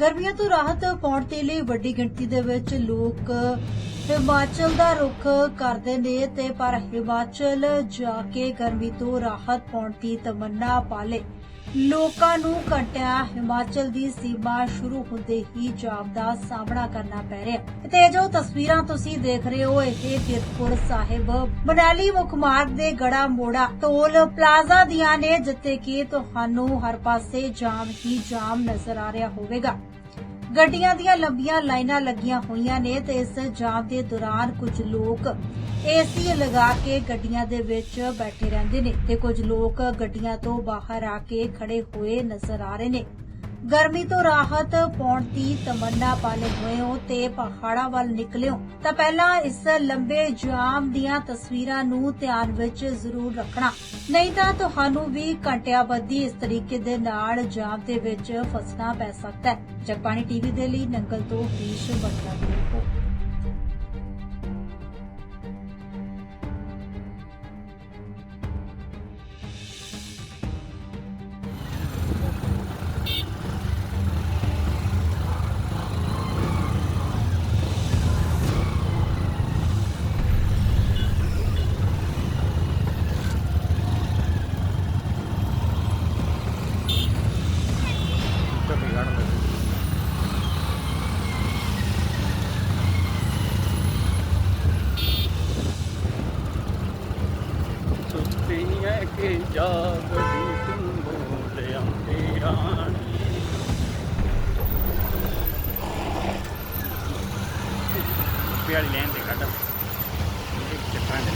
ਗਰਮੀਆਂ ਤੋਂ ਰਾਹਤ ਪਾਉਣ ਦੇ ਲਈ ਵੱਡੀ ਗਿਣਤੀ ਦੇ ਵਿੱਚ ਲੋਕ ਹਿਮਾਚਲ ਦਾ ਰੁਖ ਕਰਦੇ ਨੇ ਤੇ ਪਰ ਹਿਮਾਚਲ ਜਾ ਕੇ ਗਰਮੀ ਤੋਂ ਰਾਹਤ ਪਾਉਣ ਦੀ ਤਮੰਨਾ ਪਾਲੇ ਲੋਕਾਂ ਨੂੰ ਘੰਟਿਆਂ ਹਿਮਾਚਲ ਦੀ ਸੀਮਾ ਸ਼ੁਰੂ ਹੁੰਦੇ ਹੀ ਜਾਮ ਦਾ ਸਾਹਮਣਾ ਕਰਨਾ ਪੈ ਰਿਹਾ ਤੇ ਜੋ ਤਸਵੀਰਾਂ ਤੁਸੀਂ ਦੇਖ ਰਹੇ ਹੋ, ਇਹ ਕੀਰਤਪੁਰ ਸਾਹਿਬ, ਮਨਾਲੀ ਮੁੱਖ ਮਾਰਗ ਦੇ ਗੜਾ ਮੋੜਾ ਟੋਲ ਪਲਾਜ਼ਾ ਦੀਆਂ ਨੇ, ਜਿੱਥੇ ਕਿ ਤੁਹਾਨੂੰ ਹਰ ਪਾਸੇ ਜਾਮ ਹੀ ਜਾਮ ਨਜ਼ਰ ਆ ਰਿਹਾ ਹੋਵੇਗਾ। ਗੱਡੀਆਂ ਦੀਆਂ ਲੰਬੀਆਂ ਲਾਈਨਾਂ ਲੱਗੀਆਂ ਹੋਈਆਂ ਨੇ ਤੇ ਇਸ ਜਾਮ ਦੇ ਦੌਰਾਨ ਕੁਝ ਲੋਕ ਏਸੀ ਲਗਾ ਕੇ ਗੱਡੀਆਂ ਦੇ ਵਿੱਚ ਬੈਠੇ ਰਹਿੰਦੇ ਨੇ ਤੇ ਕੁਝ ਲੋਕ ਗੱਡੀਆਂ ਤੋਂ ਬਾਹਰ ਆ ਕੇ ਖੜੇ ਹੋਏ ਨਜ਼ਰ ਆ ਰਹੇ ਨੇ। ਗਰਮੀ ਤੋਂ ਰਾਹਤ ਪਾਉਣ ਦੀ ਤਮੰਨਾ ਪਾਲੇ ਹੋਏ ਹੋ ਤੇ ਪਹਾੜਾਂ ਵੱਲ ਨਿਕਲਿਓ ਤਾਂ ਪਹਿਲਾਂ ਇਸ ਲੰਬੇ ਜਾਮ ਦੀਆਂ ਤਸਵੀਰਾਂ ਨੂੰ ਧਿਆਨ ਵਿੱਚ ਜ਼ਰੂਰ ਰੱਖਣਾ। ਨਹੀਂ ਤਾਂ ਤੁਹਾਨੂੰ ਵੀ ਘੰਟਿਆਂ ਬੱਧੀ ਇਸ ਤਰੀਕੇ ਦੇ ਨਾਲ ਜਾਮ ਦੇ ਵਿੱਚ ਫਸਣਾ ਪੈ ਸਕਦਾ ਹੈ। ਜਗਬਾਣੀ ਟੀਵੀ ਦੇ ਲਈ ਨੰਗਲ ਤੋਂ ਕੇ ਜਾਗ ਦੀ ਤੂੰ ਬੋਲ ਆਂਦੇ ਰਾਣੀ ਪਿਆਲੀ ਲੈਣ ਦੇ ਕੱਢ ਇਹ ਚੱਕਰਾਂ ਦੇ